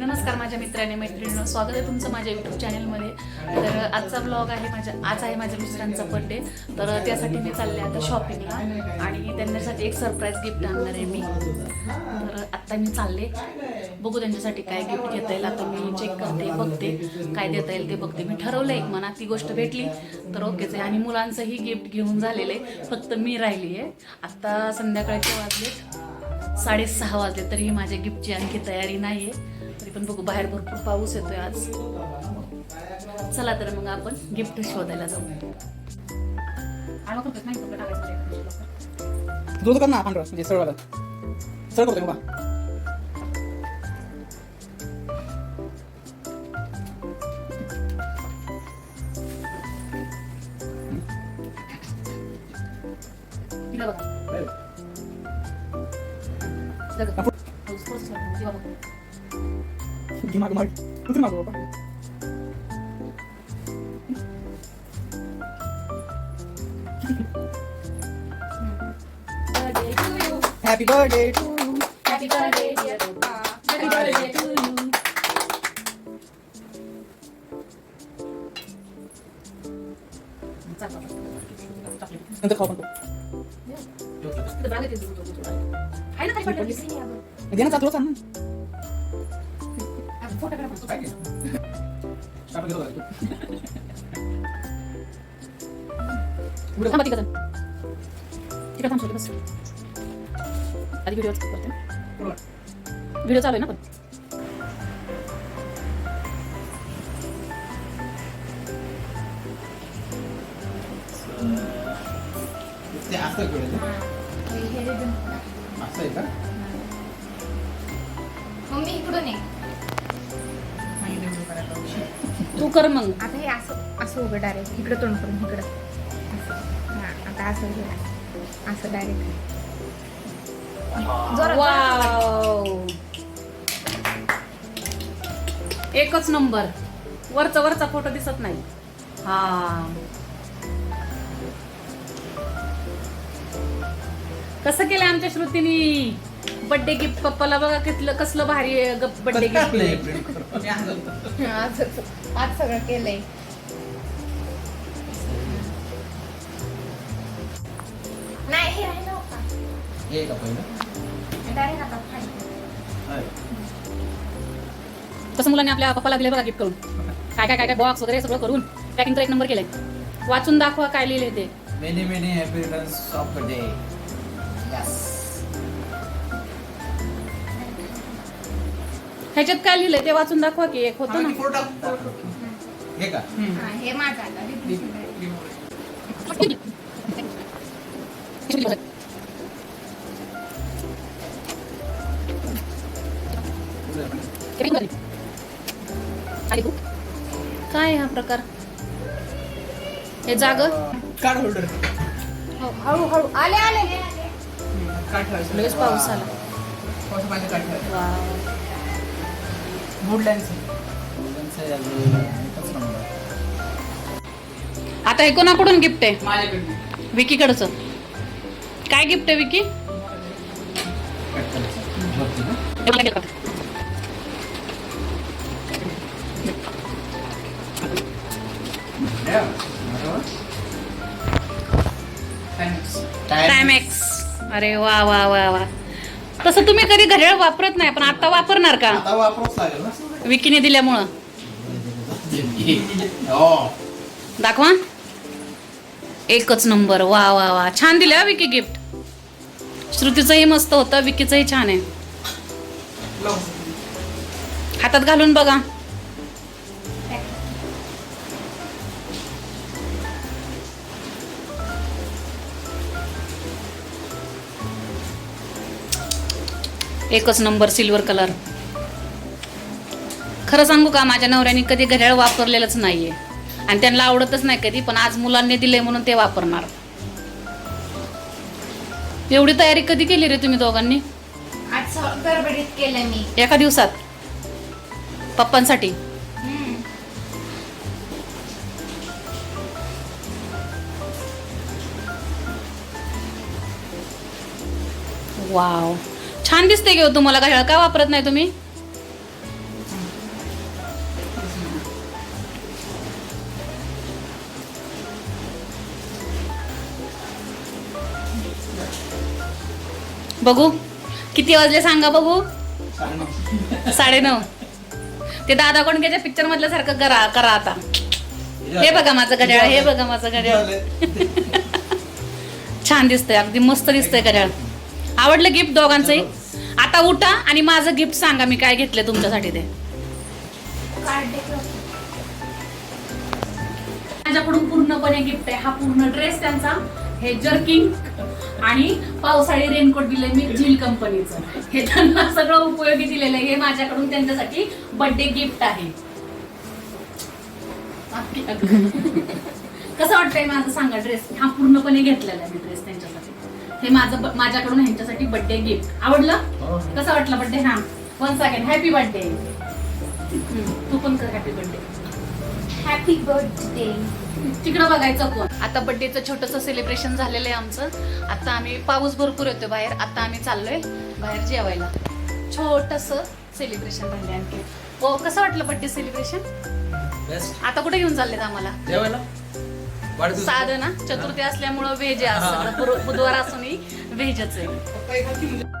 नमस्कार माझ्या मित्राने मैत्रिणीनं. स्वागत आहे तुमचं माझ्या युट्यूब चॅनलमध्ये तर आजचा ब्लॉग आहे माझ्या आज आहे माझ्या मिस्टरांचा बर्थडे तर त्यासाठी मी चालले आता शॉपिंगला आणि त्यांच्यासाठी एक सरप्राईज गिफ्ट आणणार आहे मी. तर आत्ता मी चालले. बघू त्यांच्यासाठी काय गिफ्ट घेता येईल. आता मी चेक करते बघते. काय देता येईल ते बघते. मी ठरवलं एक मनात ती गोष्ट भेटली तर ओकेच आहे आणि मुलांचंही गिफ्ट घेऊन झालेलं. आहे फक्त मी राहिली आहे. आत्ता संध्याकाळचे वाजले साडेसहा वाजले तरीही माझ्या गिफ्टची आणखी तयारी नाही आहे तरी पण बघू. बाहेर भरपूर पाऊस येतोय आज. चला तर मग आपण गिफ्ट शोधायला जाऊ. दूध कर ना पांढरं म्हणजे सरळ तिला बघा. तिला बघा. पाऊस थोडंसं लागलं. तिला बघा. घे माग माग उतर माग बाबा Birthday to you. Happy birthday to Happy birthday, dear Papa. Happy birthday to you. चाल बाबा. नंतर खाऊ पण तो तिथं बघा ते दूध, दूध, दूध. आहे ना काही पडलं? दे ना चाल ना हा, फोटो काढा मग. थांबा तिकडं. तिकडं थांब बस आधी व्हिडिओ करते व्हिडिओ चालू आहे ना पण ते असं कळलं असं आहे का? मम्मी इकडून ये. तू कर मग. आता हे असं असं उभं डायरेक्ट इकडं तोंड करून इकडं. हा आता असं उभं असं डायरेक्ट एकच नंबर. वरचा वरचा फोटो दिसत नाही. हा. कसं केलं आमच्या श्रुतीनी? बर्थडे गिफ्ट पप्पाला बघा कितलं कसलं भारी बर्थडे गिफ्ट हा, असं असं. आज सगळं केलंय नाही हे राहिलं होता हे का पहिलं डायरेक्ट आता खाली. कसं मुलांनी आपल्या पप्पाला दिले बघा गिफ्ट करून काय काय काय काय बॉक्स वगैरे सगळं करून पॅकिंग तर एक नंबर केलंय वाचून दाखवा काय लिहिले ते Many many happy returns of the day. Yes. ह्याच्यात काय लिहिलंय? ते वाचून दाखवा की एक होतं ना. हे का? हा, हे माझं आलं रिफ्रेश काय हा प्रकार? हे जाग? Card holder. हळू हळू आले आले. लगेच पाऊस आला. पाऊस पाहिजे कार्ड ठेवायचं. वाव. आता हे कोणाकडून गिफ्ट आहे? माझ्याकडे विकीकडचं. काय गिफ्ट आहे विकी? टायमॅक्स अरे वा वा वा वा. तसं तुम्ही कधी घड्याळ वापरत नाही पण आता वापरणार का? आता वापरच लागेल ना. विकीने दिल्यामुळं. हो. दाखवा. एकच नंबर. वा वा वा. छान दिलं हा विकी गिफ्ट. श्रुतीचंही मस्त होतं विकीचंही छान आहे. हातात घालून बघा. एकच नंबर सिल्वर कलर. खरं सांगू का माझ्या नवऱ्याने कधी घड्याळ वापरलेलंच नाहीये. आणि त्यांना आवडतच नाही कधी पण आज मुलांनी दिले म्हणून ते वापरणार. एवढी तयारी कधी केली रे तुम्ही दोघांनी? आज सगळं गडबडीत केलं मी. एका दिवसात? पप्पांसाठी. वाव. छान दिसते घेऊ हो तुम्हाला का हळद का वापरत नाही तुम्ही? बघू किती वाजले सांगा बघू? साडेनऊ. ते दादा कोण घ्यायच्या पिक्चर मधल्यासारखं करा करा आता. हे बघा माझं घड्याळ हे बघा माझं घड्याळ. छान दिसतंय अगदी मस्त दिसतंय घड्याळ. आवडलं गिफ्ट दोघांचंही? आता उठा आणि माझं गिफ्ट सांगा मी काय घेतलं तुमच्यासाठी ते. माझ्याकडून पूर्णपणे गिफ्ट आहे. हा पूर्ण ड्रेस त्यांचा हे जर्किंग आणि पावसाळी रेनकोट दिले मी झील कंपनीचं हे त्यांना सगळं उपयोगी दिलेलं आहे. हे माझ्याकडून त्यांच्यासाठी बर्थडे गिफ्ट आहे. कसं वाटतंय माझं सांगा ड्रेस हा पूर्णपणे घेतलेला आहे मी ड्रेस त्यांनी. हे माझं माझ्याकडून ह्यांच्यासाठी बर्थडे गिफ्ट आवडलं? कसं वाटलं बर्थडे हा. वन सेकंड हॅपी बर्थडे तू पण कर हॅपी बर्थडे हॅपी बर्थडे तिकडं बघायचं कोण? आता बर्थडेचं छोटंसं सेलिब्रेशन झालेलं आहे आमचं. आता आम्ही पाऊस भरपूर येतो बाहेर. आता आम्ही चाललोय बाहेर जेवायला. छोटस सेलिब्रेशन झाले आणखी. हो कसं वाटलं बर्थडे सेलिब्रेशन बेस्ट आता कुठे घेऊन चाललेत आम्हाला? जेवायला? साधं ना चतुर्थी असल्यामुळं व्हेज आहे आज सगळं. बुधवार असूनही व्हेजच आहे